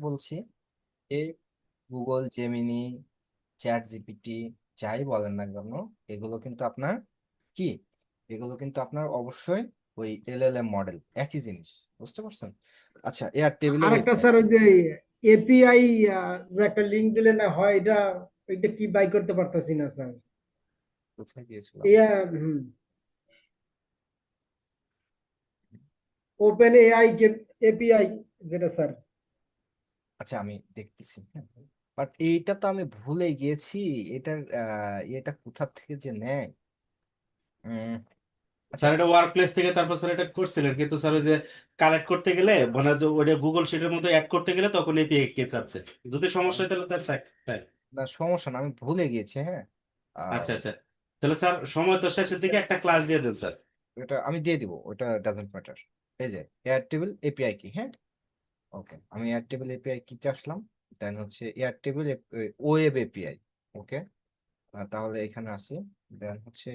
বলছি এই Google Gemini chat GPT যাই বলেন না কেন এগুলো কিন্তু আপনার কি? এগুলো কিন্তু আপনার অবশ্যই ওই এলএলএম মডেল একই জিনিস বুঝতে পারছেন? আচ্ছা এয়ার টেবিলের আরেকটা স্যার ওই যে এপিআই যে একটা লিংক দিলে না হয় এটা এটা কি বাই করতে পারতাছি না স্যার? কোথায় ইয়া হুম। ওপেন এআই এপিআই যেটা স্যার। আচ্ছা আমি দেখতেছি। হ্যাঁ বাট এইটা তো আমি ভুলে গিয়েছি। এটার আহ, এটা কোথা থেকে যে নেয়? উম, আচ্ছা। স্যার এটা ওয়ার্ক প্লেস থেকে তারপর স্যার এটা করছিলেন কিন্তু স্যার ওই যে কালেক্ট করতে গেলে মানে যে ওইটা গুগল শিটের মধ্যে অ্যাড করতে গেলে তখন এপিআই কে চাচ্ছে? যদি সমস্যা হয় তাহলে তার স্যার না সমস্যা না আমি ভুলে গিয়েছি হ্যাঁ। আহ, আচ্ছা আচ্ছা। তাহলে স্যার সময় তো শেষের দিকে একটা ক্লাস দিয়ে দেন স্যার। এটা আমি দিয়ে দিব ওটা ডাজন্ট ম্যাটার এই যে এয়ারটেবিল এপিআই কি হ্যাঁ? ওকে, আমি এয়ারটেবিল এপিআই কিতে আসলাম দেন হচ্ছে এয়ারটেবিল ওয়েব এপিআই ওকে? তাহলে এখানে আসি দেন হচ্ছে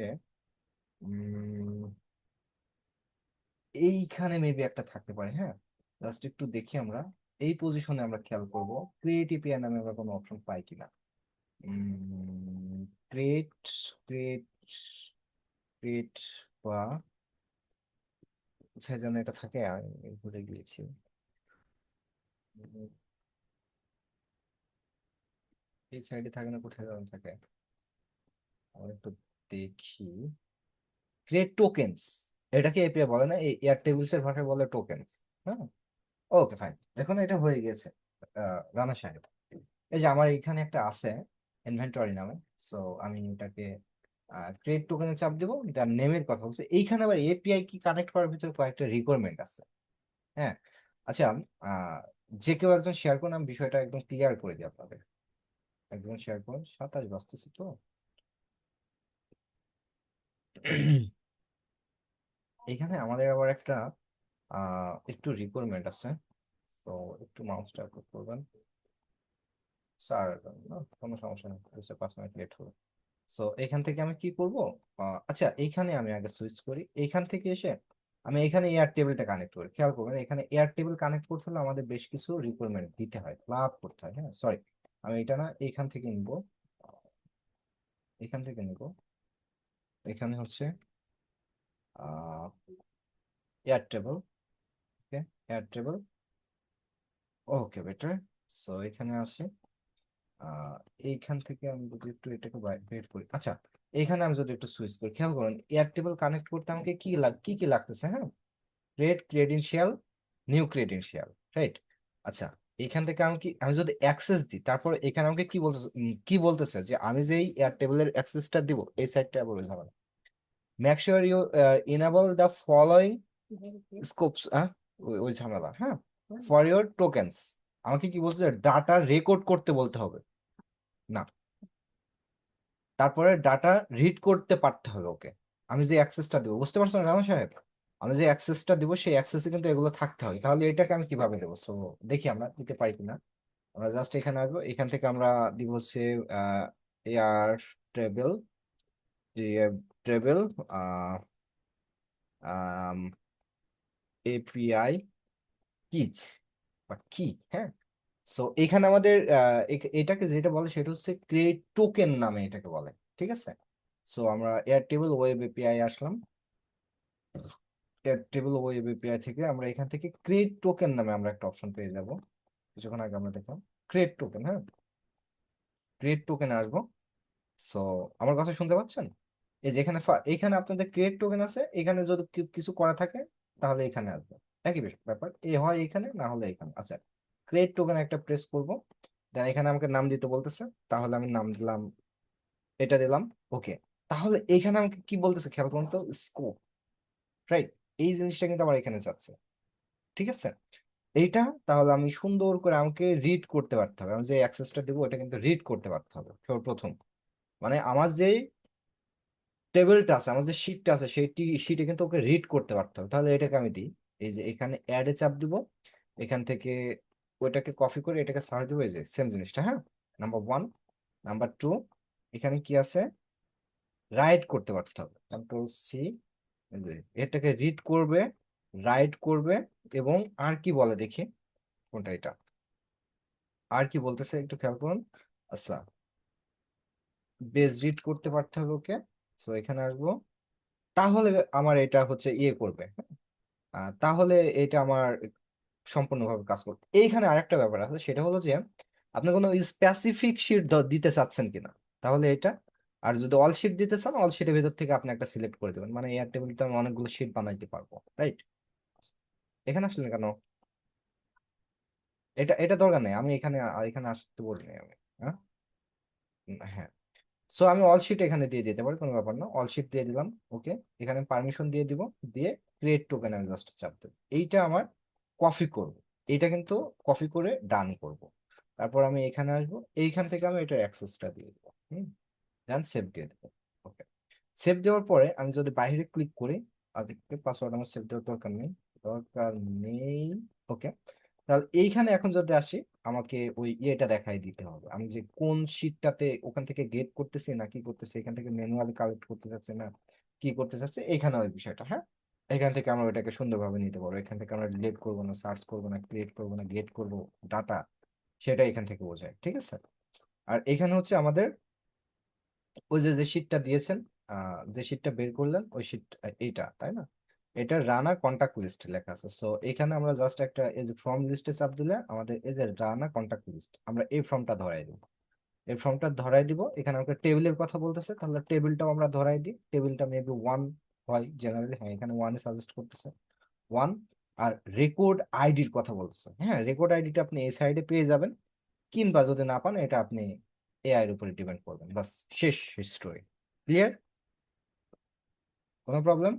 এইখানে মেবি একটা থাকতে পারে হ্যাঁ? জাস্ট একটু দেখি আমরা, এই পজিশনে আমরা খেয়াল করব ক্রিয়েট এপিআই নামে আমরা কোনো অপশন পাই কিনা ক্রিয়েট ক্রিয়েট ক্রিয়েট বা, কোথায় যেন এটা থাকে ভুলে গিয়েছি। এই সাইডে থাকে না কোথায় থাকে? আমরা একটু দেখি। ক্রিয়েট টোকেন্স এটাকে এপিআই বলে না এয়ার টেবিলস এর ভাষায় বলে টোকেন্স হ্যাঁ? ওকে ফাইন দেখুন, এটা হয়ে গেছে রানা সাহেব এই যে আমার এখানে একটা আছে ইনভেন্টরি নামে। সো আমি এটাকে ক্রিয়েট টোকেনে চাপ দিব, তার নেমের কথা বলছে। এইখানে আবার এপিআই কি কানেক্ট করার ভিতরে কয়েকটা রিকোয়ারমেন্ট আছে। হ্যাঁ? আচ্ছা যে কেউ একজন শেয়ার করুন, আমি বিষয়টা একদম ক্লিয়ার করে দিই আপনাদের। একজন শেয়ার করুন, সাতাশ বাজতেছে তো। এখানে আমাদের আবার একটা একটু রিকোয়ারমেন্ট আছে। তো একটু মাউসটা করবেন। স্যার কোনো সমস্যা নেই। পাঁচ মিনিট লেট হবে সো এখান থেকে আমি কি করব? আচ্ছা এইখানে আমি আগে সুইচ করি। এইখান থেকে এসে আমি এখানে এয়ার টেবিলটা কানেক্ট করি। খেয়াল করবেন, এখানে এয়ার টেবিল কানেক্ট করতে হলে আমাদের বেশ কিছু রিকোয়ারমেন্ট দিতে হয়, লাভ করতে হয় হ্যাঁ? সরি আমি এটা না এখান থেকে নিব। এখান থেকে নিব। এখানে হচ্ছে Airtable okay Airtable okay better so এখানে আসি এইখান থেকে আমি যদি একটু এটাকে বের করি। আচ্ছা এইখানে আমি যদি একটু সুইচ করি খেয়াল করুন এয়ারটেবল কানেক্ট করতে আমাকে কি লাগ কি কি লাগতেছে হ্যাঁ? Create credential new credential right আচ্ছা এখান থেকে আমি কি আমি যদি অ্যাক্সেস দিই তারপর এখানে আমাকে কি বলতেছে কি বলতেছে যে আমি যে এই এয়ারটেবলের অ্যাক্সেসটা দিব এই সাইডটা ওই ঝামেলা। Make sure you enable the following scopes ওই ঝামেলা হ্যাঁ? ফর ইউর টোকেনস আমাকে কি বলছে ডাটা রেকর্ড করতে বলতে হবে। না তারপরে ডাটা রিড করতে পারতে হবে ওকে। আমি যে অ্যাক্সেসটা দিব, বুঝতে পারছেন রানা সাহেব? আমি যে অ্যাক্সেসটা দিব, সেই অ্যাক্সেসে কিন্তু এগুলো থাকতে হবে। তাহলে এটাকে আমি কীভাবে দেবো? সো দেখি আমরা দিতে পারি কিনা। আমরা জাস্ট এখানে আসব। এখান থেকে আমরা দিব হচ্ছে air travel travel API keys বা কি হ্যাঁ? সো এখানে আমাদের এটাকে যেটা বলে সেটা হচ্ছে ক্রিয়েট টোকেন নামে এটাকে বলে, ঠিক আছে? সো আমরা এয়ারটেবল ওয়েব এপিআই আসলাম। এয়ারটেবল ওয়েব এপিআই থেকে আমরা এখান থেকে ক্রিয়েট টোকেন নামে আমরা একটা অপশন পেয়ে যাব। কিছুক্ষণ আগে আমরা দেখলাম ক্রিয়েট টোকেন হ্যাঁ? ক্রিয়েট টোকেন আসব। সো আমার কথা শুনতে পাচ্ছেন? এই যে এখানে এখানে আপনাদের ক্রিয়েট টোকেন আছে, এখানে যদি কিছু করা থাকে, তাহলে এখানে আসবে। একই ব্যাপার, এ হয় এখানে, না হলে এখানে আচ্ছা। ক্রিয়েট টোকেন একটা প্রেস করব। দেন এখানে আমাকে নাম দিতে বলতেছে, তাহলে আমি নাম দিলাম, এটা দিলাম ওকে তাহলে এখানে আমাকে কি বলতেছে খেয়াল করুন তো স্কোপ রাইট এই জিনিসটা কিন্তু আমার এখানে যাচ্ছে, ঠিক আছে? এইটা তাহলে আমি সুন্দর করে আমাকে রিড করতে পারতে হবে, আমি যে অ্যাক্সেসটা দেবো এটা কিন্তু রিড করতে পারতে হবে প্রথম মানে আমার যে টেবিলটা আছে, আমার যে শিটটা আছে, সেই শিটে কিন্তু ওকে রিড করতে পারতে হবে। তাহলে এটাকে আমি দিই, এই যে এখানে অ্যাডে চাপ দিব, এখান থেকে ওইটাকে কপি করে এটাকে সার্চ দেবো যে সেম জিনিসটা হ্যাঁ? নাম্বার ওয়ান নাম্বার টু এখানে কি আছে? রাইট করতে পারতে হবে। কন্ট্রোল সি এটাকে রিড করবে রাইট করবে, এবং আর কি বলে দেখি? কোনটা এটা? আর কি বলতেছে একটু খেয়াল করুন। আচ্ছা। বেস রিড করতে পারতে হবে ওকে। সো এখানে আসব। তাহলে আমার এটা হচ্ছে ইয়ে করবে হ্যাঁ? তাহলে এটা আমার সম্পূর্ণভাবে কাজ করবে এইখানে আরেকটা ব্যাপার আছে, সেটা হলো যে আপনি কোনো স্পেসিফিক শিট দিতে চাচ্ছেন কিনা, তাহলে এটা, আর যদি অল শিট দিতে চান অল শিটের ভেতর থেকে আপনি একটা সিলেক্ট করে দেবেন। মানে এয়ার টেবিলটা আমি অনেকগুলো শিট বানাইতে পারব রাইট এখানে আসলেন কেন? এটা এটা দরকার নেই, আমি এখানে এখানে আসতে বলিনি আমি হ্যাঁ? হ্যাঁ সো আমি অল শিট এখানে দিয়ে দিতে পারি, কোনো ব্যাপার না অল শিট দিয়ে দিলাম ওকে এখানে পারমিশন দিয়ে দিব, দিয়ে ক্রিয়েট টোকেন আমি জাস্ট চাপ দেব এইটা আমার কপি করব। এটা কিন্তু কপি করে ডান করব। তারপর আমি এখানে আসব। এইখান থেকে আমি এটার অ্যাক্সেসটা দিয়ে দেবো। হুম? দেন সেভ দিয়ে দেবো। ওকে সেভ দেওয়ার পরে আমি যদি বাইরে ক্লিক করি দেখতে পাসওয়ার্ড আমার সেভ দেওয়ার দরকার নেই। দরকার নেই। ওকে তাহলে এইখানে এখন যদি আসি, আমাকে ওই ইয়েটা দেখাই দিতে হবে। আমি যে কোন শিটটাতে ওখান থেকে গেট করতেছি না কি করতেছি, এখান থেকে ম্যানুয়ালি কালেক্ট করতে চাচ্ছি না, কি করতে চাচ্ছি এখানে ওই বিষয়টা হ্যাঁ? এখান থেকে আমরা ওইটাকে সুন্দরভাবে নিতে পারব। এখান থেকে আমরা ডিলিট করব না সার্চ করব না ক্রিয়েট করব না গেট করব ডাটা সেটা এখান থেকে বোঝায়, ঠিক আছে? আর এখানে হচ্ছে আমাদের ওই যে যে শিটটা দিয়েছেন যে শিটটা বের করলেন, ওই শিট এইটা, তাই না? এটা রানা কন্টাক্ট লিস্ট লেখা আছে। সো এখানে আমরা জাস্ট একটা, এই যে ফর্ম লিস্টে চাপ দিলে আমাদের এই যে রানা কন্টাক্ট লিস্ট আমরা এই ফর্মটা ধরাই দিব। এই ফর্মটা ধরাই দিব। এখানে আমাকে টেবিলের কথা বলতেছে, তাহলে টেবিলটাও আমরা ধরাই দিই। টেবিলটা মেবি ওয়ান হয় জেনারেলি হ্যাঁ এখানে ওয়ানে সাজেস্ট করতেছে। ওয়ান আর রেকর্ড আইডির কথা বলতেছে। হ্যাঁ রেকর্ড আইডিটা আপনি এই সাইডে পেয়ে যাবেন কিংবা যদি না পান এটা আপনি এআই এর উপরে ডিপেন্ড করবেন। বাস শেষ স্টোরি ক্লিয়ার কোনো প্রবলেম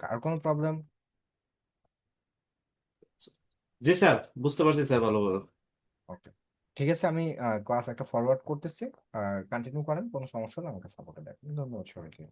আর কোনো প্রবলেম জি স্যার বুঝতে পারছি স্যার ভালো ভালো ওকে ঠিক আছে, আমি ক্লাস একটা ফরওয়ার্ড করতেছি, আর কন্টিনিউ করেন, কোনো সমস্যা হলে আমাকে সাপোর্টে দেখেন। ধন্যবাদ সবাইকে।